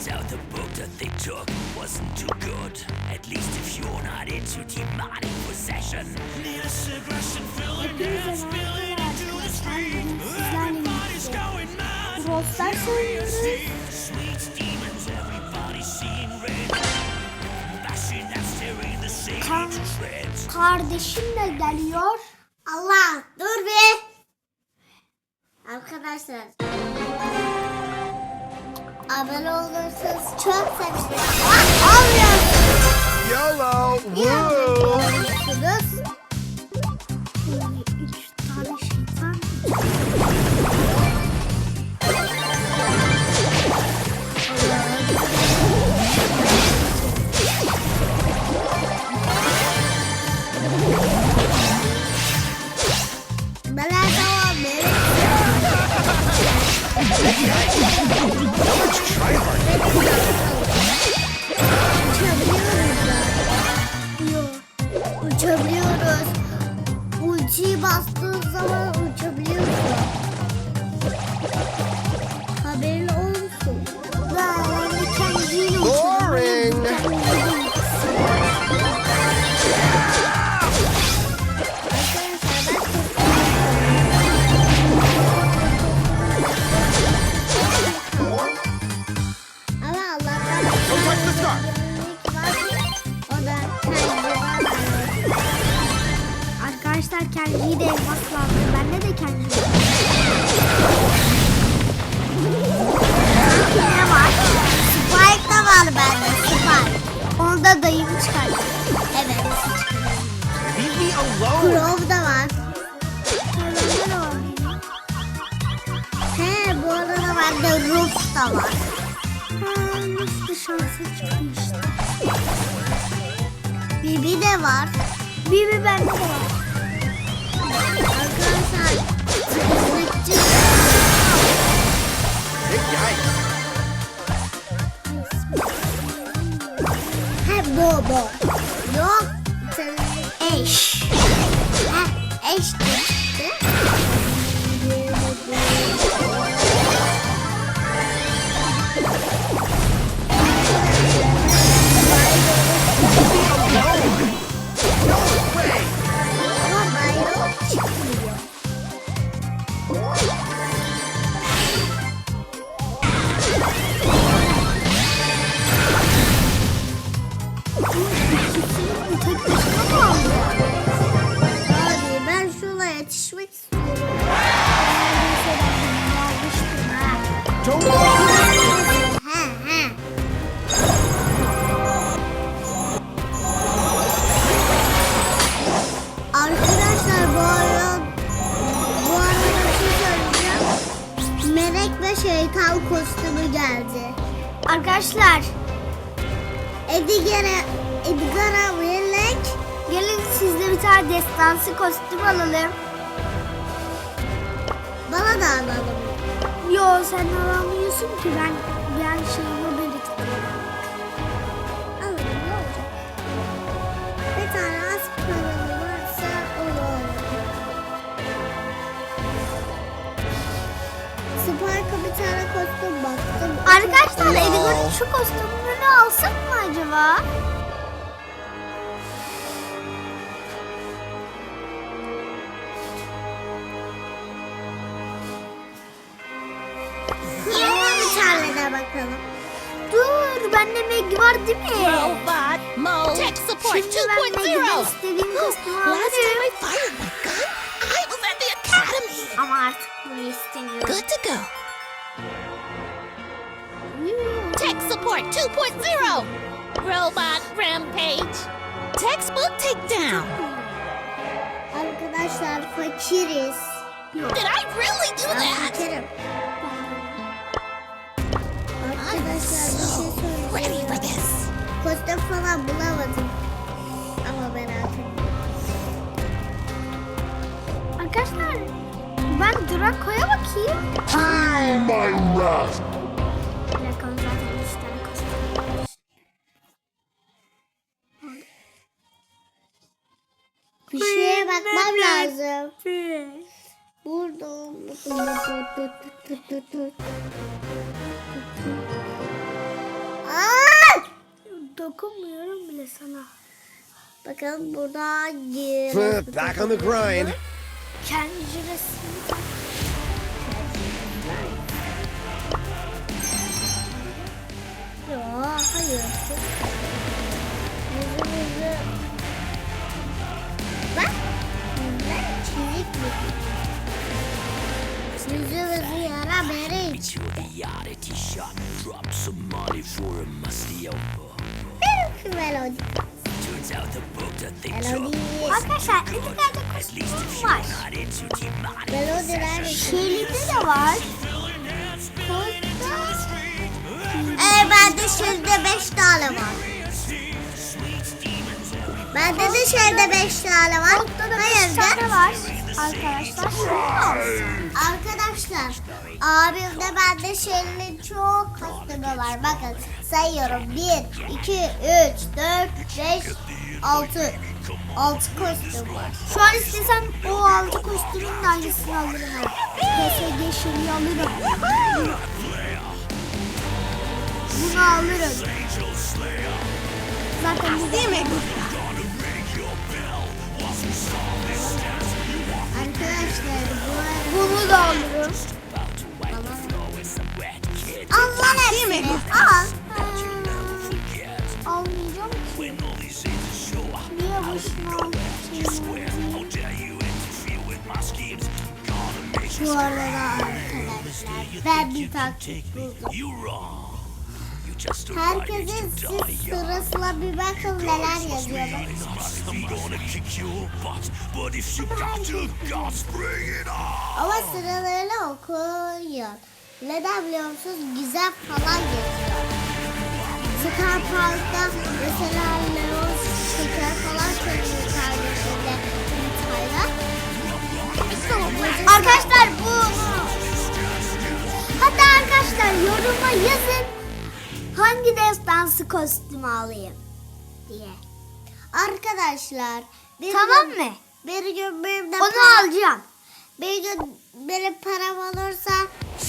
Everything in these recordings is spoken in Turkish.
Turns out the book that they took wasn't too good. At least if you're not into demonic possession. Needless aggression filling Hepinize merhaba arkadaşlar. Bugün sizlerle birlikte Brawl Stars oynuyoruz. Sweet demons, everybody seeing red. Bashing and tearing the to shreds. Kardeşim de geliyor. Allah dur be. Arkadaşlar. Abone olursanız çok sevinirim. Ah, Almıyorsunuz. YOLO! Woo! Onu da dayım çıkardı. Evet. Crow da var. Var. He bu arada bende Roof da var. Ha, nasıl şansı çıktı işte. Bibi de var. Bibi bende de var. Arkadaşlar temizlikçi Big yikes! bobo. No, enche. Enche. Arkadaşlar bu arada bu arada şey. Melek ve şeytan kostümü geldi. Arkadaşlar Edgar'a Edgar'a Melek gelin sizle bir tane destansı kostüm alalım. bana da alalım. Yo sen alamıyorsun ki ben ben şeyimi biriktiriyorum. Alalım ne olacak? Bir tane az paralı varsa olur. Spark'a bir tane kostüm baktım. Arkadaşlar. Edgar'ın şu kostümünü alsak mı acaba? Robot mode. Tech support Şimdi ben Meg'den 2.0. istediğim kostümü Last time. I fired my gun, I was at the academy. Artık bunu istemiyorum. Good to go. Tech support 2.0. Robot rampage. Textbook takedown. Arkadaşlar fakiriz. Did I really do Ben that? Arkadaşlar bir şey Ready for this. Kostüm falan bulamadım. Ama merak etme. Arkadaşlar ben Draco'ya bakayım. Feel my wrath! Draco'nun zaten 3 tane kostümü var. Bir şeye bakmam lazım. Burada. Dokunmuyorum bile sana. Bakalım burada e, Back on the grind. Kendi resmini tak. Yo, hayır. Yüzümüzü... Bak. Yüzler çizik mi? Yüzümüzü yara bere iç. Oddity shop, drop some money for a musty elbow. Melodi. took Arkadaşlar kostümüm you're var. demonic Melodiler Şelide de var. Ee, bende şerde beş tane var. Bende de şerde beş tane var. Hayır tane arkadaşlar. Arkadaşlar abimde bende şeylerin çok kostümü var. Bakın sayıyorum. 1, 2, 3, 4, 5, 6. 6 kostüm var. Şu an istesem o altı kostümün de hangisini alırım. PSG şeyi alırım. Bunu alırım. Zaten bu değil mi? Arkadaşlar Bunu da alırım. Allah hepsini al. Almayacağım ki. Niye boşuna? Bu arada arkadaşlar ben bir taktik buldum. Herkesin siz sırasına bir bakın neler yazıyor. Ama sıralarını okuyun. Neden biliyor musunuz? Gizem falan yazıyor. Star Park'ta mesela destansı kostümü alayım diye. Arkadaşlar bir Tamam mı? Bir gün benim de Onu para- alacağım. bir gün benim param olursa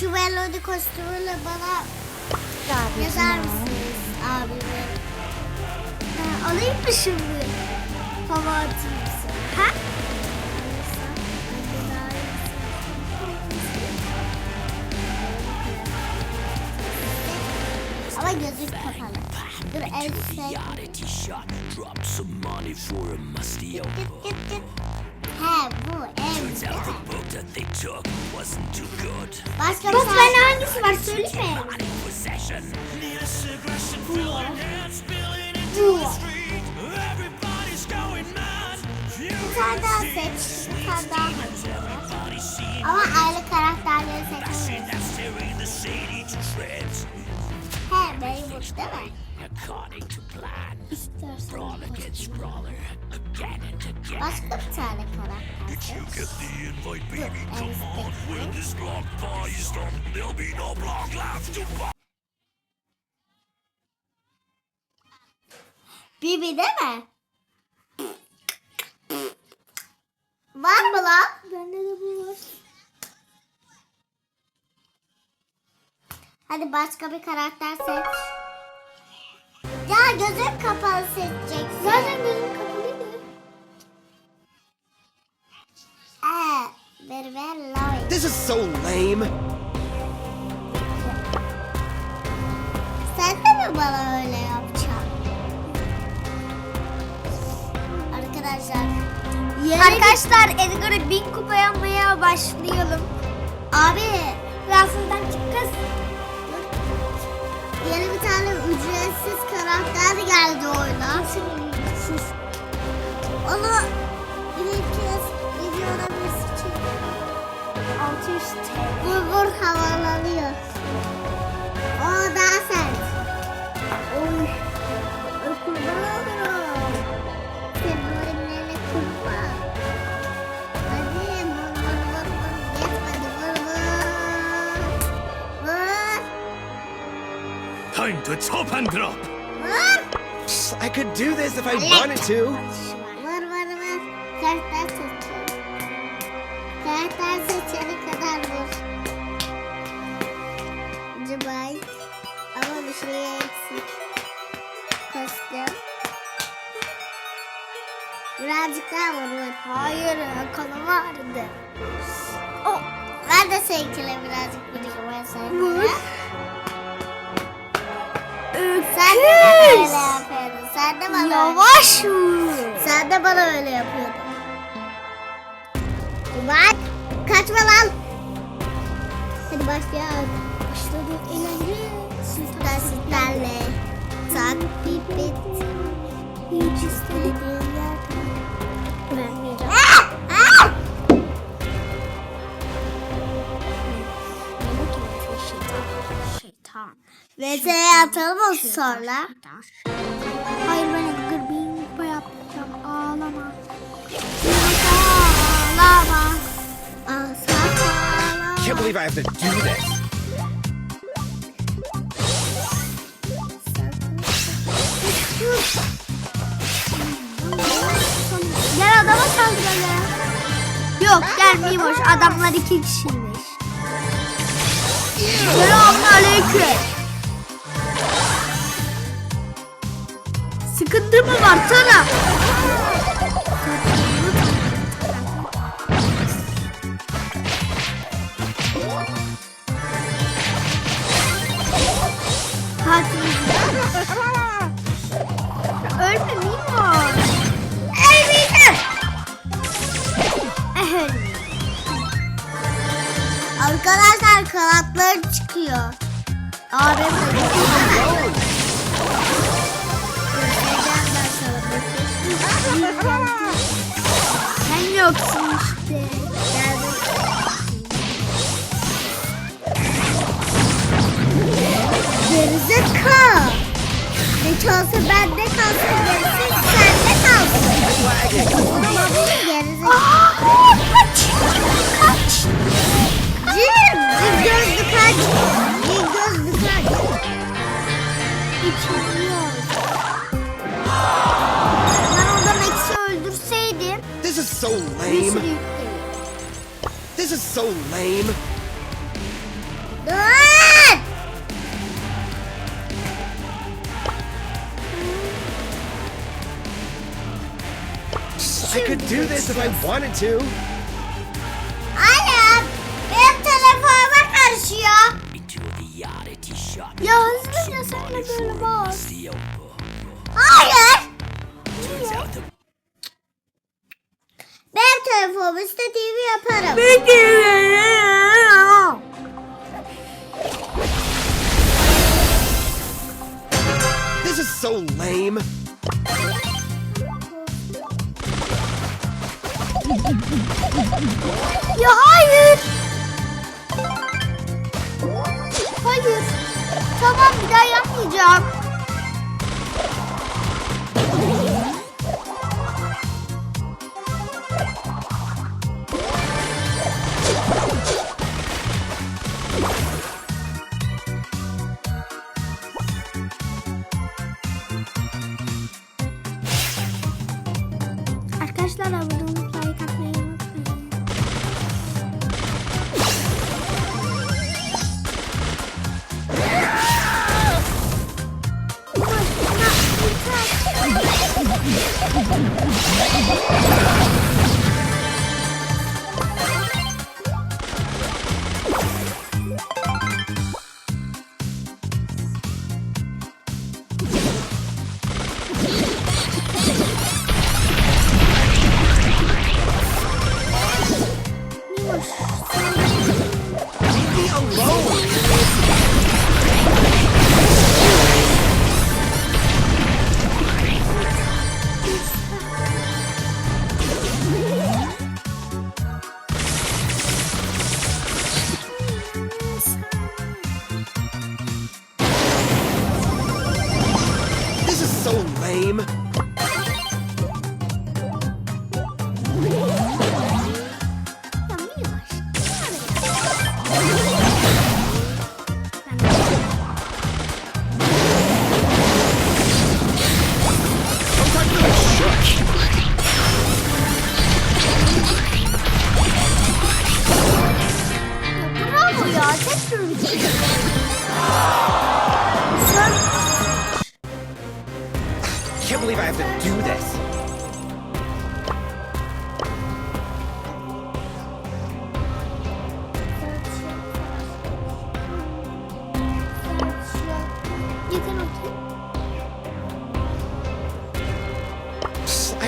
şu melodi kostümünü bana yazar mısınız abime? Ha, alayım mı şimdi? Hava atayım sana. Ha? Ama gözüm kapalı. Dur el The oddity shop, drop some money for a musty elbow. Git git git. He bu el. Turns out the book that they took wasn't too good. Başka bir tane. hangisi var söyleme. Bu mad. Bir tane daha seç. Bir tane daha seç. Ama ayrı karakterleri seçemiyoruz. That's tearing the city to shreds. He benim bu değil mi? According to plan, İstersen. brawl against brawler, again and again. Başka bir tane karakter seç. Get the invite, baby. Come on, when seç. this block party's done, there'll be no block left to buy. Bibi değil mi? Var mı lan? Bende de bu var. Hadi başka bir karakter seç. Ya gözün kapalı seçeceksin. Zaten gözüm kapalıydı. Ee, ver Lloyd. This is so lame. Sen de mi bana öyle yapacaksın? Arkadaşlar. Yeni Arkadaşlar Edgar'ı bin kupa yapmaya başlayalım. Abi Rahatsızdan çık kız. Ücretsiz karakter geldi oyuna. Sus. Onu bir kez videoda bir çekiyor. 600 TL. Vur vur havalanıyor. O daha sert. Oy. Kurban olurum. Time to chop and drop. I could do this if I wanted to. Şey birazcık daha vur vur. Hayır kolum ağrıdı. Oh. Ben de seninkine birazcık vurayım ben sana seninkine. Sen de bana öyle yapıyordun. Sen de bana Yavaş vur. Sen de bana öyle yapıyordun. Bak. Kaçma lan. Hadi başlayalım. Başladı eğlence. Sütler sütlerle. Takip et. Hiç istediğin VT'ye atalım mı sonra? Hayır ben Edgar kupa yapacağım. Ağlama. Ağlama. Asla Can't believe I have to do this. Gel adama saldıralım. Yok gelmeyeyim hoş. Adamlar iki kişiymiş. Selamun aleyküm. Sıkıntı mı var? Hadi. Ölme Mimoş. Elbette. Ehem. Arkadaşlar kanatları çıkıyor. Abim is so lame. This is so lame. Dur! I could do this if I wanted to. Annem, benim telefonuma karışıyor. Ya hızlıca sen de böyle over. Hayır. Turns Benim telefonum istediğimi yaparım. This is so lame. Ya hayır. Hayır. Tamam bir daha yapmayacağım.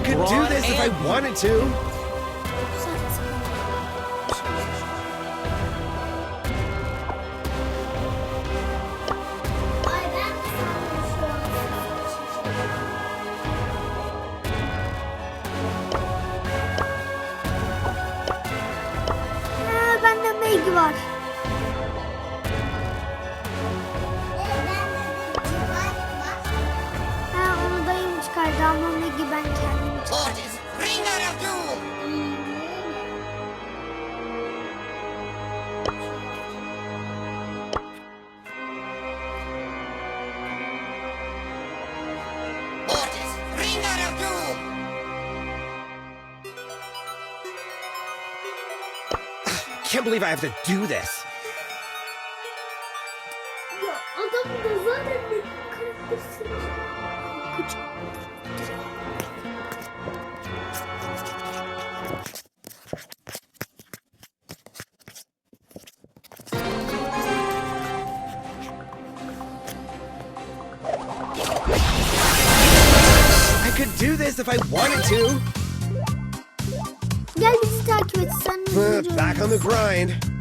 I could do this if I wanted to. can't believe I have to do this. I could do this if I wanted to. back on the grind.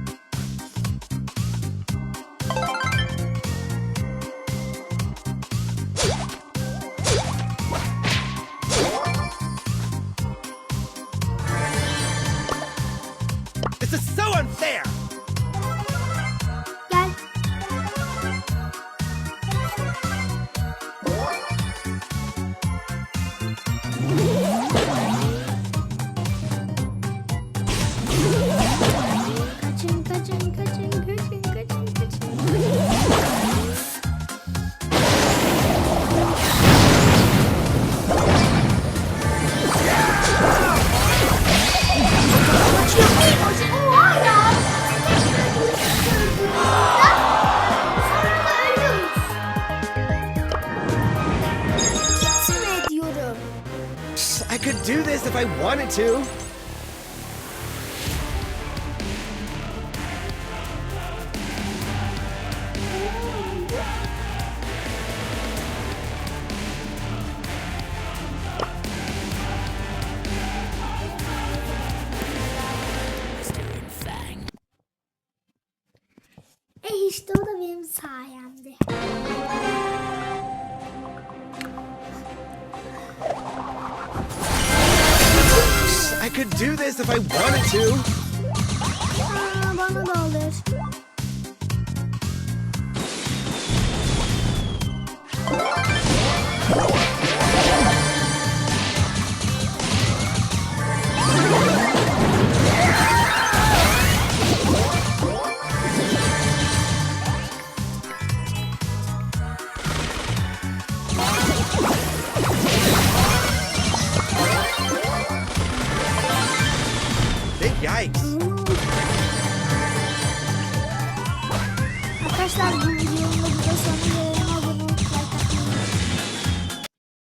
do this if I wanted to.